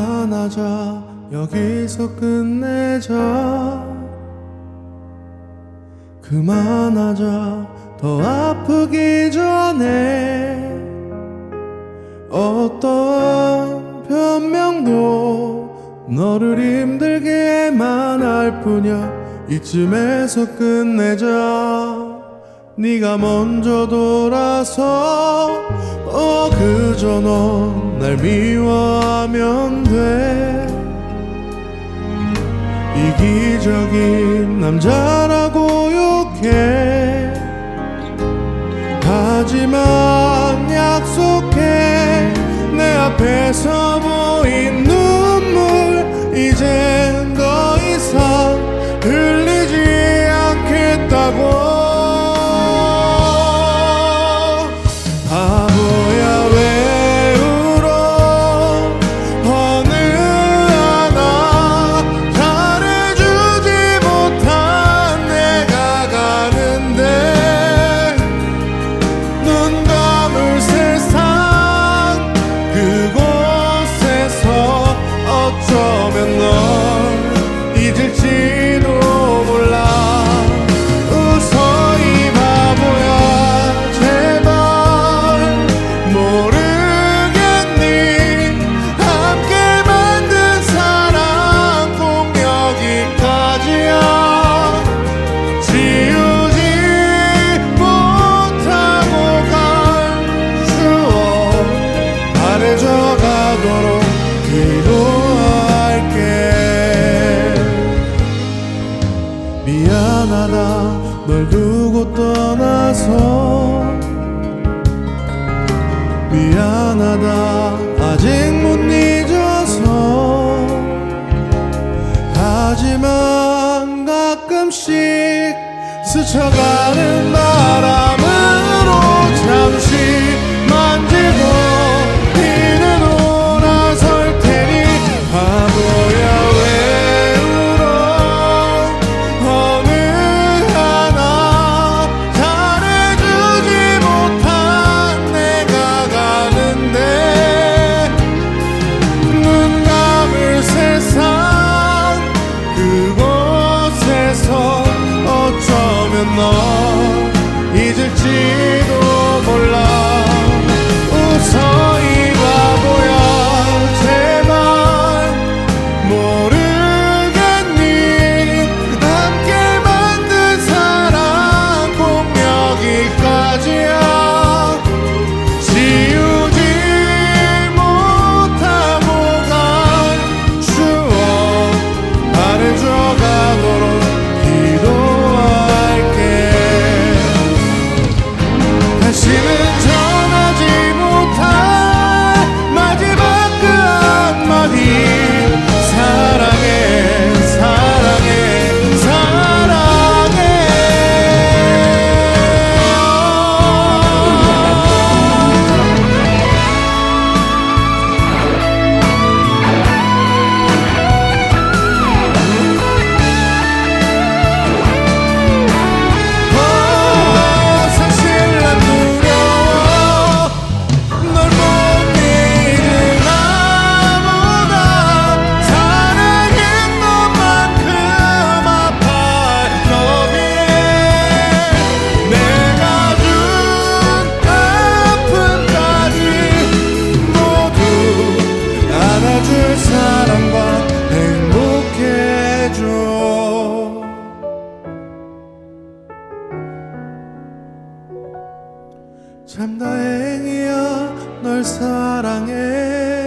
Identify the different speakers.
Speaker 1: 만나자. 여기서 끝내자. 그만하자. 더 아프기 전에. 어떤 변명도 너를 힘들게만 할 뿐이야. 이쯤에서 끝내자. 네가 먼저 돌아서 어 그저 넌 날 미워하면 돼. 이기적인 남자라고 욕해. 하지만 약속해. 내 앞에서 내가 널 잊을지 미안하다. 널 두고 떠나서. 미안하다. 아직 못 잊어서. 하지만 가끔씩 스쳐가는 나 참 다행이야 널 사랑해.